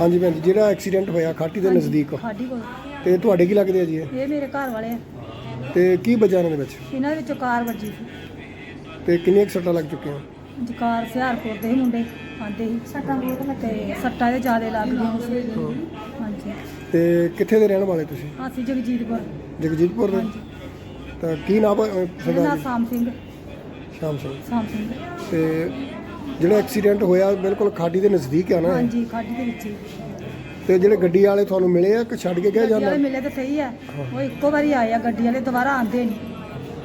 ਹਾਂਜੀ ਭੈਣ ਜੀ ਜਿਹੜਾ ਐਕਸੀਡੈਂਟ ਹੋਇਆ ਖਾਟੀ ਦੇ ਨਜ਼ਦੀਕ ਕੋਲ। ਤੇ ਤੁਹਾਡੇ ਕੀ ਲੱਗਦੇ ਆ ਜੀ ਇਹ? ਇਹ ਮੇਰੇ ਘਰ ਵਾਲੇ ਆ। ਤੇ ਕੀ ਇਹਨਾਂ ਦੇ ਵਿੱਚ? ਇਹਨਾਂ ਵਿੱਚੋਂ ਕਾਰ ਵੱਜੀ ਸੀ। ਤੇ ਕਿੰਨੀਆਂ ਕੁ ਸੱਟਾਂ ਲੱਗ ਚੁੱਕੀਆਂ? ਜਕਾਰ ਸਿਹਾਰਪੁਰ ਦੇ ਸੀ ਮੁੰਡੇ ਆਂਦੇ ਸੀ ਸੱਟਾਂ ਤੇ ਸੱਟਾਂ ਦੇ ਜ਼ਿਆਦਾ ਲੱਗ ਗਈਆਂ। ਸੀ ਹਾਂਜੀ। ਤੇ ਕਿੱਥੇ ਦੇ ਰਹਿਣ ਵਾਲੇ ਤੁਸੀਂ? ਅਸੀਂ ਜਗਜੀਤਪੁਰ। ਜਗਜੀਤਪੁਰ ਦੇ? ਹਾਂਜੀ। ਤਾਂ ਕੀ ਨਾਮ ਹੈ ਅਹ, ਮੇਰਾ ਸਰਦਾਰ ਨਾਮ ਜੀ? ਸਾਮ ਸਿੰਘ। ਸ਼ਾਮ ਸਿੰਘ। ਸਾਮ ਸਿੰਘ। ਤੇ ਜਿਹੜਾ ਐਕਸੀਡੈਂਟ ਹੋਇਆ ਬਿਲਕੁਲ ਖਾਡੀ ਦੇ ਨਜ਼ਦੀਕ ਆ ਨਾ ਇਹ? ਹਾਂਜੀ ਖਾਡੀ ਦੇ ਵਿੱਚ ਹੀ। ਤੇ ਜਿਹੜੇ ਗੱਡੀ ਵਾਲੇ ਤੁਹਾਨੂੰ ਮਿਲੇ ਆ ਕਿ ਛੱਡ ਕੇ ਗਏ ਗੱਡੀ ਜਾਂ ਵਾਲੇ ਮਿਲੇ ਤੇ ਸਹੀ ਆ। ਉਹ ਇੱਕੋ ਵਾਰੀ ਆਏ ਆ ਗੱਡੀ ਵਾਲੇ ਦੁਬਾਰਾ ਆਂਦੇ ਨਹੀਂ।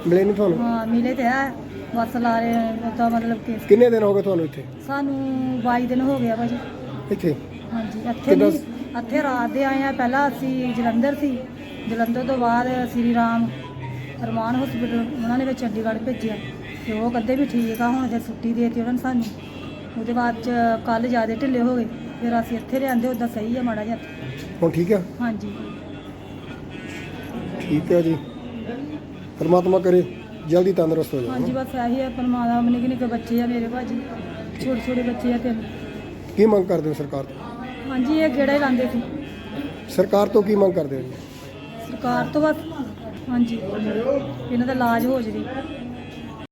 ਮਿਲੇ ਨਹੀਂ ਤੁਹਾਨੂੰ? ਹਾਂ ਮਿਲੇ ਤੇ ਆ ਬੱਸ ਲਾ ਰਹੇ ਉਹਦਾ ਮਤਲਬ ਕਿ ਕਿੰਨੇ ਦਿਨ ਹੋ ਗਏ ਤੁਹਾਨੂੰ ਇੱਥੇ? ਸਾਨੂੰ 22 ਦਿਨ ਹੋ ਗਿਆ ਭਾਜੀ। ਇੱਥੇ? ਹਾਂਜੀ ਇੱਥੇ ਕਿੱਦਾਂ- ਨਹੀਂ ਇੱਥੇ ਰਾਤ ਦੇ ਆਏ ਆ। ਪਹਿਲਾਂ ਅਸੀਂ ਜਲੰਧਰ ਸੀ। ਜਲੰਧਰ ਤੋਂ ਬਾਅਦ ਸ੍ਰੀ ਰਾਮ ਰਮਾਨ ਹਸਪੀਟਲ ਉਹਨਾਂ ਨੇ ਵਿੱਚ ਚੰਡੀਗੜ੍ਹ ਭੇਜਿਆ। ਤੇ ਉਹ ਕਹਿੰਦੇ ਵੀ ਠੀਕ ਆ ਹੁਣ ਫਿਰ ਛੁੱਟੀ ਦਿੱਤੀ ਉਹਨਾਂ ਨੇ ਸਾਨੂੰ। ਉਹਦੇ ਬਾਅਦ ਚ ਕੱਲ ਜ਼ਿਆਦਾ ਢਿੱਲੇ ਹੋ ਗਏ ਫਿਰ ਅਸੀਂ ਇੱਥੇ ਲਿਆਂਦੇ ਉਦਾਂ ਸਹੀ ਆ ਮਾੜਾ ਜਿਹਾ। ਹੁਣ ਠੀਕ ਆ? ਹਾਂਜੀ। ਠੀਕ ਹੈ ਜੀ। ਪਰਮਾਤਮਾ ਕਰੇ ਜਲਦੀ ਤੰਦਰੁਸਤ ਹੋ ਹਾਂਜੀ ਜਾਓ ਬਸ ਇਹੀ ਆ ਪਰਮਾਤਮਾ ਨਿੱਕੇ ਨਿੱਕੇ ਬੱਚੇ ਆ ਮੇਰੇ ਭਾਜੀ ਛੋਟੇ ਛੋਟੇ ਬੱਚੇ ਆ ਤਿੰਨ ਕੀ ਮੰਗ ਕਰਦੇ ਹੋ ਸਰਕਾਰ ਤੋਂ? ਹਾਂਜੀ ਇਹ ਗੇੜਾ ਹੀ ਲਾਉਂਦੇ ਸੀ। ਸਰਕਾਰ ਤੋਂ ਕੀ ਮੰਗ ਕਰਦੇ ਹੋ ਜੀ? ਸਰਕਾਰ ਤੋਂ ਬਸ ਹਾਂਜੀ। ਇਹਨਾਂ ਦਾ ਇਲਾਜ ਹੋ ਜਵੇ।